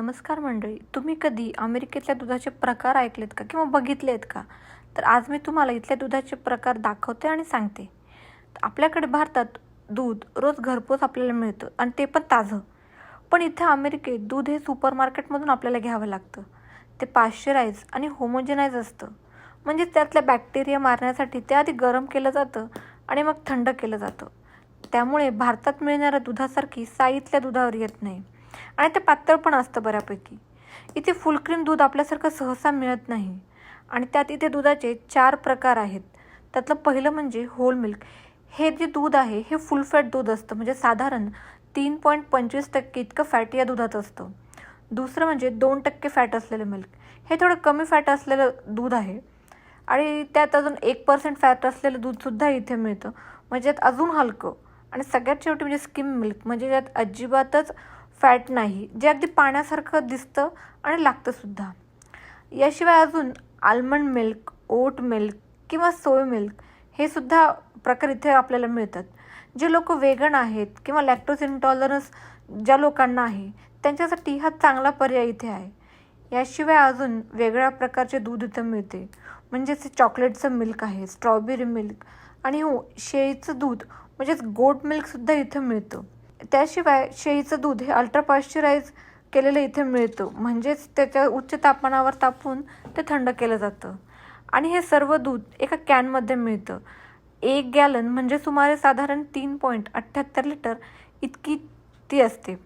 नमस्कार मंडळी तुम्ही कधी अमेरिकेतल्या दुधाचे प्रकार ऐकलेत का किंवा बघितले आहेत का? तर आज मी तुम्हाला इथल्या दुधाचे प्रकार दाखवते आणि सांगते. आपल्याकडे भारतात दूध रोज घरपोच आपल्याला मिळतं आणि ते पण ताजं. पण इथे अमेरिकेत दूध हे सुपर मार्केटमधून आपल्याला घ्यावं लागतं. ते पाश्चराईज आणि होमोजेनाईज असतं. म्हणजे त्यातल्या बॅक्टेरिया मारण्यासाठी ते आधी गरम केलं जातं आणि मग थंड केलं जातं. त्यामुळे भारतात मिळणाऱ्या दुधासारखी साईतल्या दुधावर येत नाही. आणि ते पातळ पण असतं बऱ्यापैकी. इथे फुलक्रीम दूध आपल्यासारखं सहसा मिळत नाही. आणि त्यात इथे दुधाचे चार प्रकार आहेत. त्यातलं पहिलं म्हणजे होल मिल्क हे जे दूध आहे हे फुल फॅट दूध असतं. म्हणजे साधारण तीन पॉईंट पंचवीस टक्के इतकं फॅट या दुधात असतं. दुसरं म्हणजे दोन टक्के फॅट असलेलं मिल्क हे थोडं कमी फॅट असलेलं दूध आहे. आणि त्यात अजून एक पर्सेंट फॅट असलेलं दूधसुद्धा इथे मिळतं. म्हणजे यात अजून हलकं. आणि सगळ्यात शेवटी म्हणजे स्किम मिल्क म्हणजे ज्यात अजिबातच फॅट नाही जे अगदी पाण्यासारखं दिसतं आणि लागतंसुद्धा याशिवाय अजून आल्मंड मिल्क ओट मिल्क किंवा सोय मिल्क हे सुद्धा प्रकार इथे आपल्याला मिळतात. जे लोक वेगन आहेत किंवा लॅक्टोज इंटॉलरन्स ज्या लोकांना आहे त्यांच्यासाठी हा चांगला पर्याय इथे आहे. याशिवाय अजून वेगळ्या प्रकारचे दूध इथं मिळते. म्हणजेच चॉकलेटचं मिल्क आहे स्ट्रॉबेरी मिल्क आणि हो शेळीचं दूध म्हणजेच गोट मिल्कसुद्धा इथं मिळतं. त्याशिवाय शेळीचं दूध हे अल्ट्रा पॉश्चराईज केलेलं इथे मिळतं. म्हणजेच त्याच्या उच्च तापमानावर तापून ते थंड केलं जातं. आणि हे सर्व दूध एका कॅनमध्ये मिळतं. एक गॅलन म्हणजे सुमारे साधारण तीन पॉईंट अठ्ठ्याहत्तर लिटर इतकी ती असते.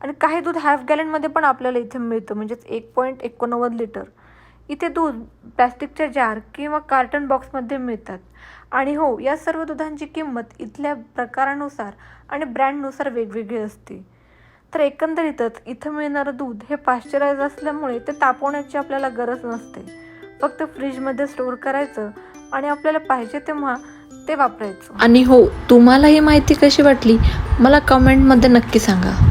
आणि काही दूध हाफ गॅलनमध्ये पण आपल्याला इथे मिळतं. म्हणजेच एक पॉईंट एकोणनव्वद लिटर. इथे दूध प्लॅस्टिकच्या जार किंवा कार्टन बॉक्समध्ये मिळतात. आणि हो या सर्व दुधांची किंमत इथल्या प्रकारानुसार आणि ब्रँडनुसार वेगवेगळी असते. तर एकंदरीतच इथं मिळणारं दूध हे पाश्चराईज असल्यामुळे ते तापवण्याची आपल्याला गरज नसते. फक्त फ्रीजमध्ये स्टोअर करायचं आणि आपल्याला पाहिजे तेव्हा ते वापरायचं. आणि हो तुम्हाला ही माहिती कशी वाटली? मला कमेंटमध्ये नक्की सांगा.